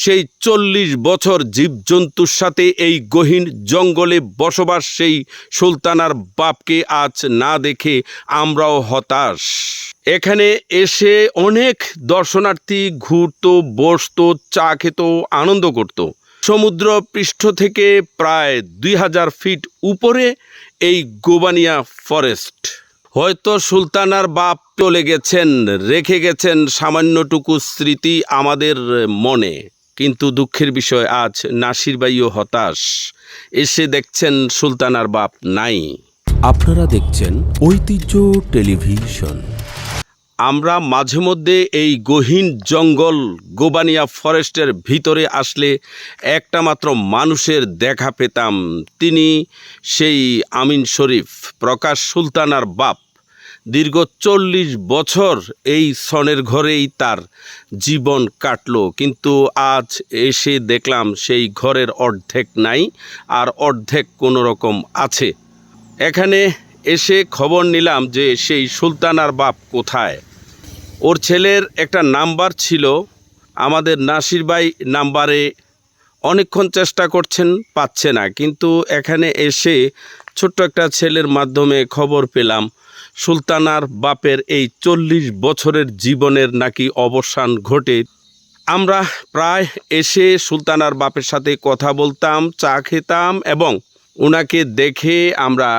সেই চল্লিশ বছর জীবজন্তুর সাথে এই গহীন জঙ্গলে বসবাস সেই সুলতানার বাপকে আজ না দেখে আমরাও হতাশ। এখানে এসে অনেক দর্শনার্থী ঘুরতো, বসত, চা খেত, আনন্দ করত। সমুদ্র পৃষ্ঠ থেকে প্রায় দুই হাজার ফিট উপরে এই গোবানিয়া ফরেস্ট। হয়তো সুলতানার বাপ চলে গেছেন, রেখে গেছেন সামান্যটুকু স্মৃতি আমাদের মনে। কিন্তু দুঃখের বিষয় আজ নাসির বাইও হতাশ। এসে দেখছেন সুলতানার বাপ নাই। আপনারা দেখছেন ঐতিহ্য টেলিভিশন। আমরা মাঝে মধ্যে এই গহীন জঙ্গল গোবানিয়া ফরেস্টের ভিতরে আসলে একটা মাত্র মানুষের দেখা পেতাম। তিনি সেই আমিন শরীফ প্রকাশ সুলতানার বাপ। দীর্ঘ চল্লিশ বছর এই সনের ঘরেই তার জীবন কাটলো। কিন্তু আজ এসে দেখলাম সেই ঘরের অর্ধেক নাই আর অর্ধেক কোনো রকম আছে। এখানে এসে খবর নিলাম যে সেই সুলতানার বাপ কোথায়। ওর ছেলের একটা নাম্বার ছিল। আমাদের নাসির ভাই নাম্বারে অনেকক্ষণ চেষ্টা করছেন, পাচ্ছে না। কিন্তু এখানে এসে ছোট্ট একটা ছেলের মাধ্যমে খবর পেলাম। সুলতানার বাপের এই চল্লিশ বছরের জীবনের নাকি অবসান ঘটে। আমরা প্রায় এসে সুলতানার বাপের সাথে কথা বলতাম, চা খেতাম এবং ওনাকে দেখে আমরা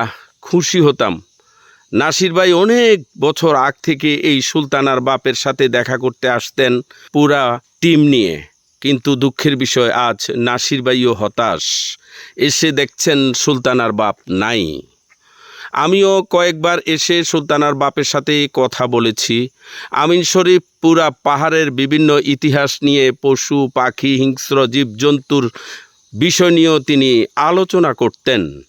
খুশি হতাম। নাসির ভাই অনেক বছর আগ থেকে এই সুলতানার বাপের সাথে দেখা করতে আসতেন পুরা টিম নিয়ে। কিন্তু দুঃখের বিষয়, আজ নাসির ভাইও হতাশ। এসে দেখছেন সুলতানার বাপ নাই। আমিও কয়েকবার এসে সুলতানার বাপের সাথে কথা বলেছি। আমিন শরীফ পুরা পাহাড়ের বিভিন্ন ইতিহাস নিয়ে পশু, পাখি, হিংস্র জীবজন্তুর বিষয় নিয়েও তিনি আলোচনা করতেন।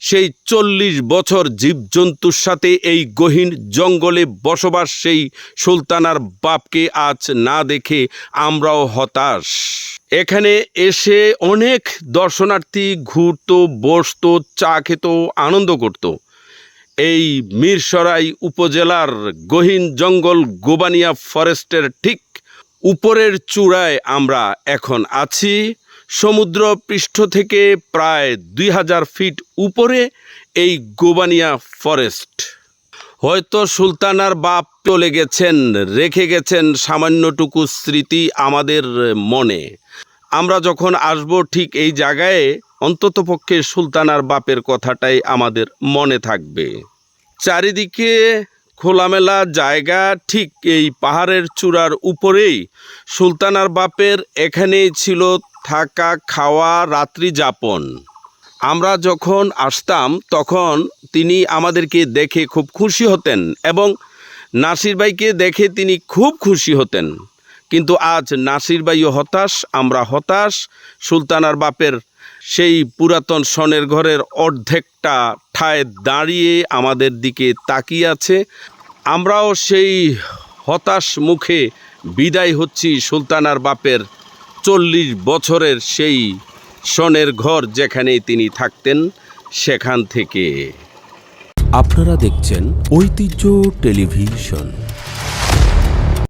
সেই চল্লিশ বছর জীবজন্তুর সাথে এই গহীন জঙ্গলে বসবাস সেই সুলতানার বাপকে আজ না দেখে আমরাও হতাশ। এখানে এসে অনেক দর্শনার্থী ঘুরতো, বসত, চা খেত, আনন্দ করত। এই মিরসরাই উপজেলার গহীন জঙ্গল গোবানিয়া ফরেস্টের ঠিক উপরের চূড়ায় আমরা এখন আছি। সমুদ্র পৃষ্ঠ থেকে প্রায় দুই হাজার ফিট উপরে এই গোবানিয়া ফরেস্ট। হয়তো সুলতানার বাপ চলে গেছেন, রেখে গেছেন সামান্যটুকু স্মৃতি আমাদের মনে। আমরা যখন আসব ঠিক এই জায়গায় অন্ততপক্ষে সুলতানার বাপের কথাটাই আমাদের মনে থাকবে। চারিদিকে খোলামেলা জায়গা ঠিক এই পাহাড়ের চূড়ার উপরেই সুলতানার বাপের এখানেই ছিল থাকা, খাওয়া, রাত্রি যাপন। আমরা যখন আসতাম, তখন তিনি আমাদেরকে দেখে খুব খুশি হতেন এবং নাসির ভাইকে দেখে তিনি খুব খুশি হতেন। কিন্তু আজ নাসির ভাইও হতাশ, আমরা হতাশ। সুলতানার বাপের সেই পুরাতন সনের ঘরের অর্ধেকটা ঠায় দাঁড়িয়ে আমাদের দিকে তাকিয়ে আছে। আমরাও সেই হতাশ মুখে বিদায় হচ্ছি সুলতানার বাপের চল্লিশ বছরের সেই সনের ঘর যেখানে তিনি থাকতেন সেখান থেকে। আপনারা দেখছেন ঐতিহ্য টেলিভিশন।